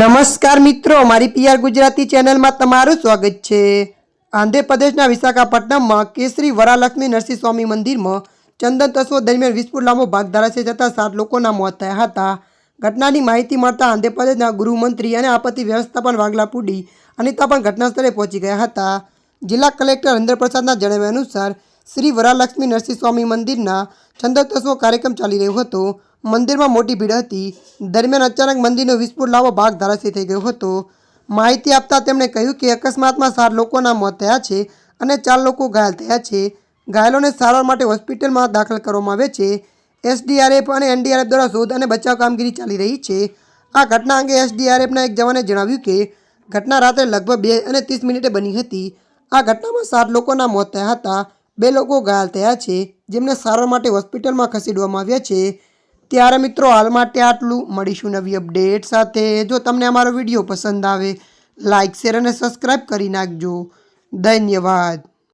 નમસ્કાર મિત્રો મારી પીઆર ગુજરાતી ચેનલમાં તમારું સ્વાગત છે. આંધ્રપ્રદેશના વિશાખાપટ્ટનમમાં કેસરી વરાલક્ષ્મી નરસિંહ સ્વામી મંદિરમાં ચંદન તસ્વો દરમિયાન વિસ્ફોટ લાંબો ભાગ ધરાશે જતાં સાત લોકોના મોત થયા હતા. ઘટનાની માહિતી મળતા આંધ્રપ્રદેશના ગૃહમંત્રી અને આપત્તિ વ્યવસ્થાપન વાગલાપુડી અનિતા પણ ઘટનાસ્થળે પહોંચી ગયા હતા. જિલ્લા કલેક્ટર હરિન્દ્રપ્રસાદના જણાવ્યા અનુસાર શ્રી વરાલક્ષ્મી નરસિંહ સ્વામી મંદિરના ચંદનતસ્વો કાર્યક્રમ ચાલી રહ્યો હતો. મંદિરમાં મોટી ભીડ હતી. દરમિયાન અચાનક મંદિરનો વિસ્ફોટ લાવો ભાગ ધારાશી થઈ ગયો હતો. માહિતી આપતા તેમણે કહ્યું કે અકસ્માતમાં સાત લોકોના મોત થયા છે અને ચાર લોકો ઘાયલ થયા છે. ઘાયલોને સારવાર માટે હોસ્પિટલમાં દાખલ કરવામાં આવે છે. એસડીઆરએફ અને એનડીઆરએફ દ્વારા શોધ અને બચાવ કામગીરી ચાલી રહી છે. આ ઘટના અંગે એસડીઆરએફના એક જવાને જણાવ્યું કે ઘટના રાત્રે લગભગ બે અને ત્રીસ મિનિટે બની હતી. આ ઘટનામાં સાત લોકોના મોત થયા હતા. બે લોકો ઘાયલ થયા છે, જેમને સારવાર માટે હોસ્પિટલમાં ખસેડવામાં આવ્યા છે. ત્યારે મિત્રો, હાલ માટે આટલું. મળીશું નવી અપડેટ સાથે. જો તમને અમારો વીડિયો પસંદ આવે લાઇક શેર અને સબસ્ક્રાઈબ કરી નાખજો. ધન્યવાદ.